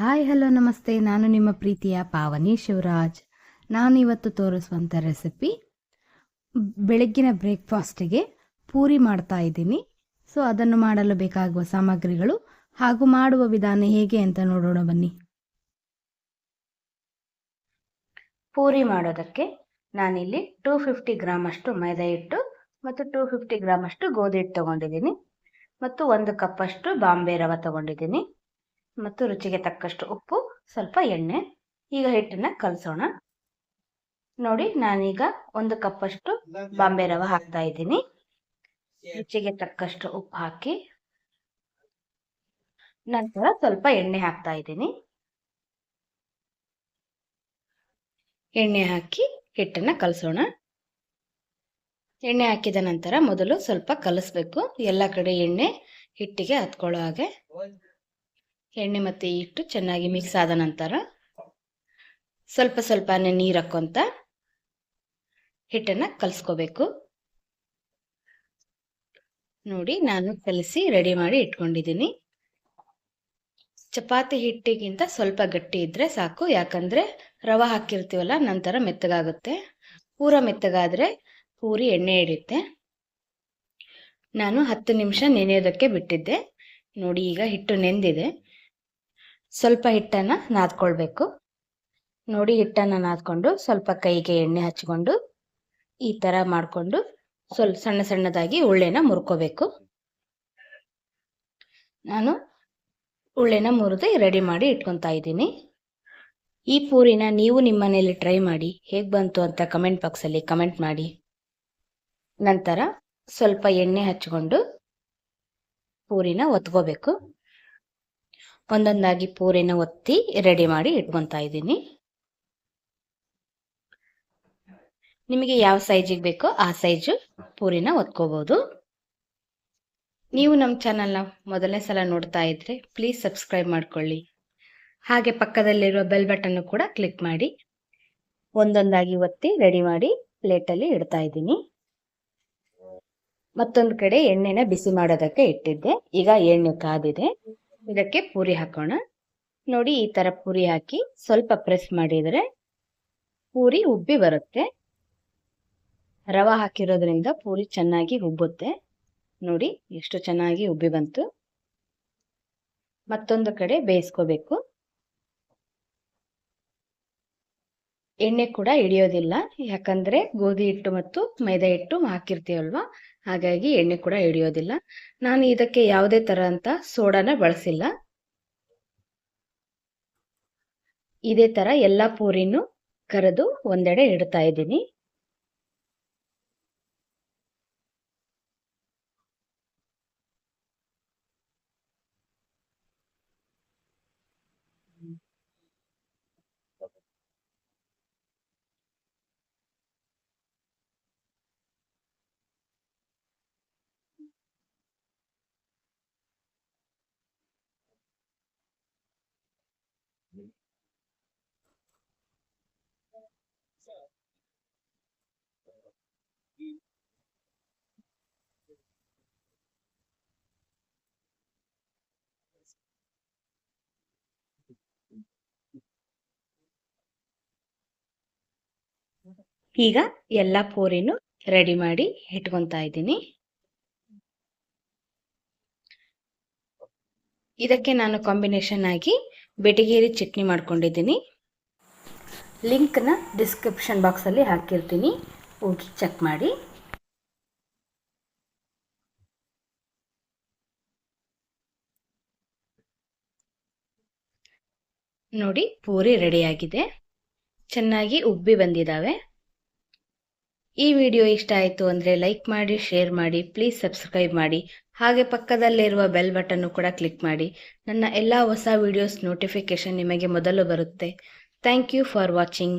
Hi, hello, ನಮಸ್ತೆ. ನಾನು ನಿಮ್ಮ ಪ್ರೀತಿಯ ಪಾವನಿ ಶಿವರಾಜ್. ನಾನು ಇವತ್ತು ತೋರಿಸುವಂಥ ರೆಸಿಪಿ ಬೆಳಗ್ಗಿನ ಬ್ರೇಕ್ಫಾಸ್ಟಿಗೆ ಪೂರಿ ಮಾಡ್ತಾ ಇದ್ದೀನಿ. ಸೊ ಅದನ್ನು ಮಾಡಲು ಬೇಕಾಗುವ ಸಾಮಗ್ರಿಗಳು ಹಾಗೂ ಮಾಡುವ ವಿಧಾನ ಹೇಗೆ ಅಂತ ನೋಡೋಣ ಬನ್ನಿ. ಪೂರಿ ಮಾಡೋದಕ್ಕೆ ನಾನಿಲ್ಲಿ ಟೂ ಫಿಫ್ಟಿ ಗ್ರಾಮ್ ಅಷ್ಟು ಮೈದಾ ಹಿಟ್ಟು ಮತ್ತು ಟೂ ಫಿಫ್ಟಿ ಗ್ರಾಮ್ ಅಷ್ಟು ಗೋಧಿ ಹಿಟ್ಟು ತಗೊಂಡಿದ್ದೀನಿ. ಮತ್ತು ಒಂದು ಕಪ್ ಅಷ್ಟು ಬಾಂಬೆ ರವ ತಗೊಂಡಿದ್ದೀನಿ. ಮತ್ತು ರುಚಿಗೆ ತಕ್ಕಷ್ಟು ಉಪ್ಪು, ಸ್ವಲ್ಪ ಎಣ್ಣೆ, ಈಗ ಹಿಟ್ಟನ್ನ ಕಲಸೋಣ. ನೋಡಿ, ನಾನೀಗ ಒಂದು ಕಪ್ ಅಷ್ಟು ಬಾಂಬೆ ರವ ಹಾಕ್ತಾ ಇದ್ದೀನಿ. ರುಚಿಗೆ ತಕ್ಕಷ್ಟು ಉಪ್ಪು ಹಾಕಿ, ನಂತರ ಸ್ವಲ್ಪ ಎಣ್ಣೆ ಹಾಕ್ತಾ ಇದ್ದೀನಿ. ಎಣ್ಣೆ ಹಾಕಿ ಹಿಟ್ಟನ್ನ ಕಲಸೋಣ. ಎಣ್ಣೆ ಹಾಕಿದ ನಂತರ ಮೊದಲು ಸ್ವಲ್ಪ ಕಲಸ್ಬೇಕು. ಎಲ್ಲ ಕಡೆ ಎಣ್ಣೆ ಹಿಟ್ಟಿಗೆ ಹತ್ಕೊಳ್ಳೋ ಹಾಗೆ. ಎಣ್ಣೆ ಮತ್ತು ಹಿಟ್ಟು ಚೆನ್ನಾಗಿ ಮಿಕ್ಸ್ ಆದ ನಂತರ ಸ್ವಲ್ಪ ಸ್ವಲ್ಪನೇ ನೀರು ಹಾಕ್ಕೊಂತ ಹಿಟ್ಟನ್ನು ಕಲಿಸ್ಕೋಬೇಕು. ನೋಡಿ ನಾನು ಕಲಿಸಿ ರೆಡಿ ಮಾಡಿ ಇಟ್ಕೊಂಡಿದ್ದೀನಿ. ಚಪಾತಿ ಹಿಟ್ಟಿಗಿಂತ ಸ್ವಲ್ಪ ಗಟ್ಟಿ ಇದ್ರೆ ಸಾಕು, ಯಾಕಂದ್ರೆ ರವೆ ಹಾಕಿರ್ತೀವಲ್ಲ ನಂತರ ಮೆತ್ತಗಾಗುತ್ತೆ. ಪೂರ ಮೆತ್ತಗಾದ್ರೆ ಪೂರಿ ಎಣ್ಣೆ ಹಿಡಿಯುತ್ತೆ. ನಾನು ಹತ್ತು ನಿಮಿಷ ನೆನೆಯೋದಕ್ಕೆ ಬಿಟ್ಟಿದ್ದೆ. ನೋಡಿ ಈಗ ಹಿಟ್ಟು ನೆಂದಿದೆ. ಸ್ವಲ್ಪ ಹಿಟ್ಟನ್ನು ನಾದ್ಕೊಳ್ಬೇಕು. ನೋಡಿ ಹಿಟ್ಟನ್ನು ನಾದ್ಕೊಂಡು ಸ್ವಲ್ಪ ಕೈಗೆ ಎಣ್ಣೆ ಹಚ್ಕೊಂಡು ಈ ಥರ ಮಾಡಿಕೊಂಡು ಸ್ವಲ್ಪ ಸಣ್ಣ ಸಣ್ಣದಾಗಿ ಉಳ್ಳೆನ ಮುರ್ಕೋಬೇಕು. ನಾನು ಉಳ್ಳೆನ ಮುರಿದು ರೆಡಿ ಮಾಡಿ ಇಟ್ಕೊತಾ ಇದ್ದೀನಿ. ಈ ಪೂರಿನ ನೀವು ನಿಮ್ಮ ಮನೆಯಲ್ಲಿ ಟ್ರೈ ಮಾಡಿ. ಹೇಗೆ ಬಂತು ಅಂತ ಕಮೆಂಟ್ ಬಾಕ್ಸಲ್ಲಿ ಕಮೆಂಟ್ ಮಾಡಿ. ನಂತರ ಸ್ವಲ್ಪ ಎಣ್ಣೆ ಹಚ್ಕೊಂಡು ಪೂರಿನ ಒತ್ಕೋಬೇಕು. ಒಂದೊಂದಾಗಿ ಪೂರಿನ ಒತ್ತಿ ರೆಡಿ ಮಾಡಿ ಇಟ್ಕೊತಾ ಇದ್ದೀನಿ. ನಿಮಗೆ ಯಾವ ಸೈಜಿಗೆ ಬೇಕೋ ಆ ಸೈಜು ಪೂರಿನ ಒತ್ಕೋಬಹುದು ನೀವು ನಮ್ಮ ಚಾನಲ್ನ ಮೊದಲನೇ ಸಲ ನೋಡ್ತಾ ಇದ್ರೆ ಪ್ಲೀಸ್ ಸಬ್ಸ್ಕ್ರೈಬ್ ಮಾಡ್ಕೊಳ್ಳಿ. ಹಾಗೆ ಪಕ್ಕದಲ್ಲಿರುವ ಬೆಲ್ ಬಟನ್ ಕೂಡ ಕ್ಲಿಕ್ ಮಾಡಿ. ಒಂದೊಂದಾಗಿ ಒತ್ತಿ ರೆಡಿ ಮಾಡಿ ಪ್ಲೇಟಲ್ಲಿ ಇಡ್ತಾ ಇದ್ದೀನಿ. ಮತ್ತೊಂದು ಕಡೆ ಎಣ್ಣೆನ ಬಿಸಿ ಮಾಡೋದಕ್ಕೆ ಇಟ್ಟಿದ್ದೆ. ಈಗ ಎಣ್ಣೆ ಕಾದಿದೆ. ಇದಕ್ಕೆ ಪೂರಿ ಹಾಕೋಣ. ನೋಡಿ, ಈ ತರ ಪೂರಿ ಹಾಕಿ ಸ್ವಲ್ಪ ಪ್ರೆಸ್ ಮಾಡಿದರೆ ಪೂರಿ ಉಬ್ಬಿ ಬರುತ್ತೆ. ರವೆ ಹಾಕಿರೋದ್ರಿಂದ ಪೂರಿ ಚೆನ್ನಾಗಿ ಉಬ್ಬುತ್ತೆ. ನೋಡಿ, ಎಷ್ಟು ಚೆನ್ನಾಗಿ ಉಬ್ಬಿ ಬಂತು. ಮತ್ತೊಂದು ಕಡೆ ಬೇಯಿಸ್ಕೋಬೇಕು. ಎಣ್ಣೆ ಕೂಡ ಹಿಡಿಯೋದಿಲ್ಲ ಯಾಕಂದ್ರೆ ಗೋಧಿ ಹಿಟ್ಟು ಮತ್ತು ಮೈದಾ ಹಿಟ್ಟು ಹಾಕಿರ್ತೀವಲ್ವ? ಹಾಗಾಗಿ ಎಣ್ಣೆ ಕೂಡ ಹಿಡಿಯೋದಿಲ್ಲ ನಾನು ಇದಕ್ಕೆ ಯಾವುದೇ ತರ ಅಂತ ಸೋಡಾನ ಬಳಸಿಲ್ಲ. ಇದೇ ತರ ಎಲ್ಲ ಪೂರಿನೂ ಕರೆದು ಒಂದೆಡೆ ಇಡ್ತಾ ಇದ್ದೀನಿ. ಈಗ ಎಲ್ಲ ಪೂರಿನು ರೆಡಿ ಮಾಡಿ ಇಟ್ಕೊತಾ ಇದ್ದೀನಿ. ಇದಕ್ಕೆ ನಾನು ಕಾಂಬಿನೇಷನ್ ಆಗಿ ಬೆಟಗೇರಿ ಚಟ್ನಿ ಮಾಡ್ಕೊಂಡಿದ್ದೀನಿ. ಲಿಂಕ್ನ ಡಿಸ್ಕ್ರಿಪ್ಷನ್ ಬಾಕ್ಸಲ್ಲಿ ಹಾಕಿರ್ತೀನಿ. ಹೋಗಿ ಚೆಕ್ ಮಾಡಿ. ನೋಡಿ ಪೂರಿ ರೆಡಿಯಾಗಿದೆ ಚೆನ್ನಾಗಿ ಉಬ್ಬಿ ಬಂದಿದ್ದಾವೆ. ಈ ವಿಡಿಯೋ ಇಷ್ಟ ಆಯಿತು ಅಂದರೆ ಲೈಕ್ ಮಾಡಿ, ಶೇರ್ ಮಾಡಿ ಪ್ಲೀಸ್ ಸಬ್ಸ್ಕ್ರೈಬ್ ಮಾಡಿ. ಹಾಗೆ ಪಕ್ಕದಲ್ಲಿರುವ ಬೆಲ್ ಬಟನ್ನು ಕೂಡ ಕ್ಲಿಕ್ ಮಾಡಿ. ನನ್ನ ಎಲ್ಲ ಹೊಸ ವಿಡಿಯೋಸ್ ನೋಟಿಫಿಕೇಷನ್ ನಿಮಗೆ ಮೊದಲು ಬರುತ್ತೆ. Thank you for watching